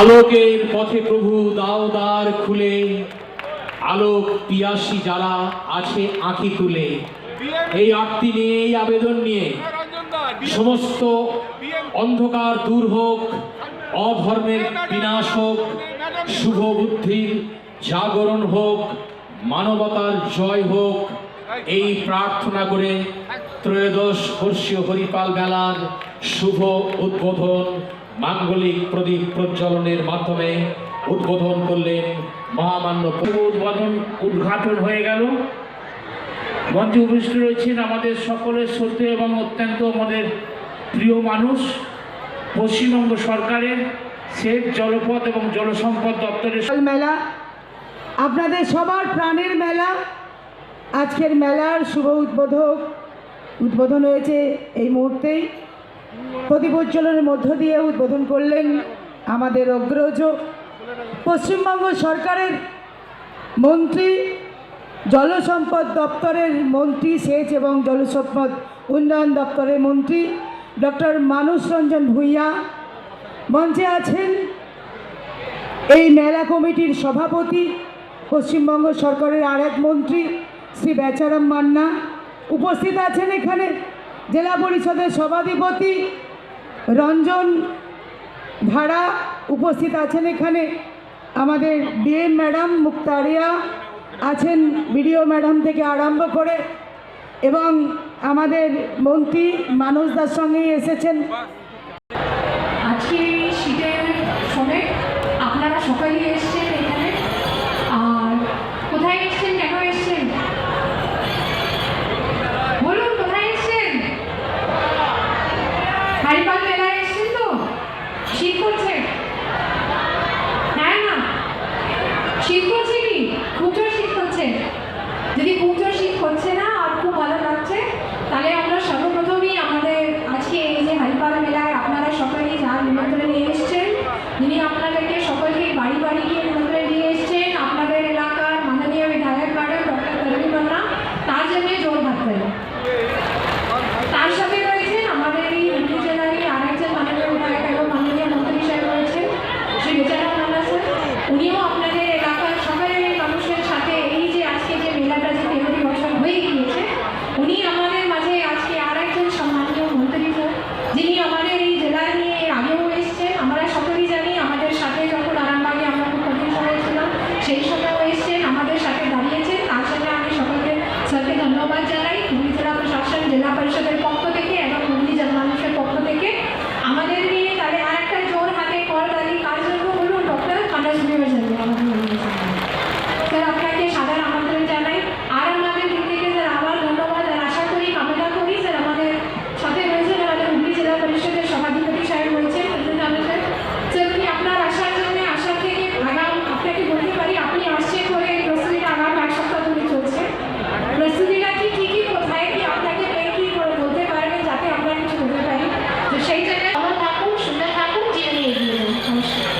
আলোকের পথে প্রভু দাও দ্বার খুলে, আলোক পিয়াসী যারা আছে আঁকি তুলে, এই আরতি নিয়ে, এই আবেদন নিয়ে সমস্ত অন্ধকার দূর হোক, অধর্মের বিনাশ হোক, শুভ বুদ্ধির জাগরণ হোক, মানবতার জয় হোক, এই প্রার্থনা করে ত্রয়োদশ বর্ষীয় হরিপাল মেলার শুভ উদ্বোধন মাঙ্গলিক প্রদীপ প্রজ্বলনের মাধ্যমে উদ্বোধন করলেন মহামান্য উদ্বোধন উদ্ঘাটন হয়ে গেল। মঞ্চে উপস্থিত রয়েছেন আমাদের সকলের শ্রদ্ধেয় এবং অত্যন্ত আমাদের প্রিয় মানুষ, পশ্চিমবঙ্গ সরকারের সেচ জলপথ এবং জলসম্পদ দপ্তরের মেলা, আপনাদের সবার প্রাণের মেলা, আজকের মেলার শুভ উদ্বোধক উদ্বোধন হয়েছে এই মুহূর্তেই প্রদীপ উজ্জ্বলনের মধ্য দিয়ে উদ্বোধন করলেন আমাদের অগ্রজ পশ্চিমবঙ্গ সরকারের মন্ত্রী, জলসম্পদ দপ্তরের মন্ত্রী সেচ এবং জলসম্পদ উন্নয়ন দপ্তরের মন্ত্রী ডক্টর মানুষ রঞ্জন ভূঁইয়া মঞ্চে আছেন। এই মেলা কমিটির সভাপতি পশ্চিমবঙ্গ সরকারের আর এক মন্ত্রী শ্রী বেচারাম মান্না। উপস্থিত আছেন এখানে জেলা পরিষদের সভাধিপতি রঞ্জন ধারা উপস্থিত আছেন এখানে। আমাদের ডিএম ম্যাডাম মুক্তারিয়া আছেন, বিডিও ম্যাডাম থেকে আরম্ভ করে এবং আমাদের মন্ত্রী মানস দার সঙ্গেই এসেছেন। আজকে উনিও আপনাদের এলাকার সবাই মানুষের সাথে এই যে আজকে যে মেলাটা যে তেরোটি বছর হয়ে গিয়েছে, উনি আমাদের মাঝে আজকে আর একজন সম্মানীয় মন্ত্রী যিনি আমাদের এই জেলা নিয়ে এর আগেও এসছেন। আমরা সকলেই জানি আমাদের সাথে যখন আরামবাগে আমরা খুব কঠিন সময় ছিলাম, সেই সময়ও এসছেন, আমাদের সাথে দাঁড়িয়েছেন। তার জন্য আমি সকলকে স্যারকে ধন্যবাদ জানাই। হুগলি জেলা প্রশাসন, জেলা পরিষদের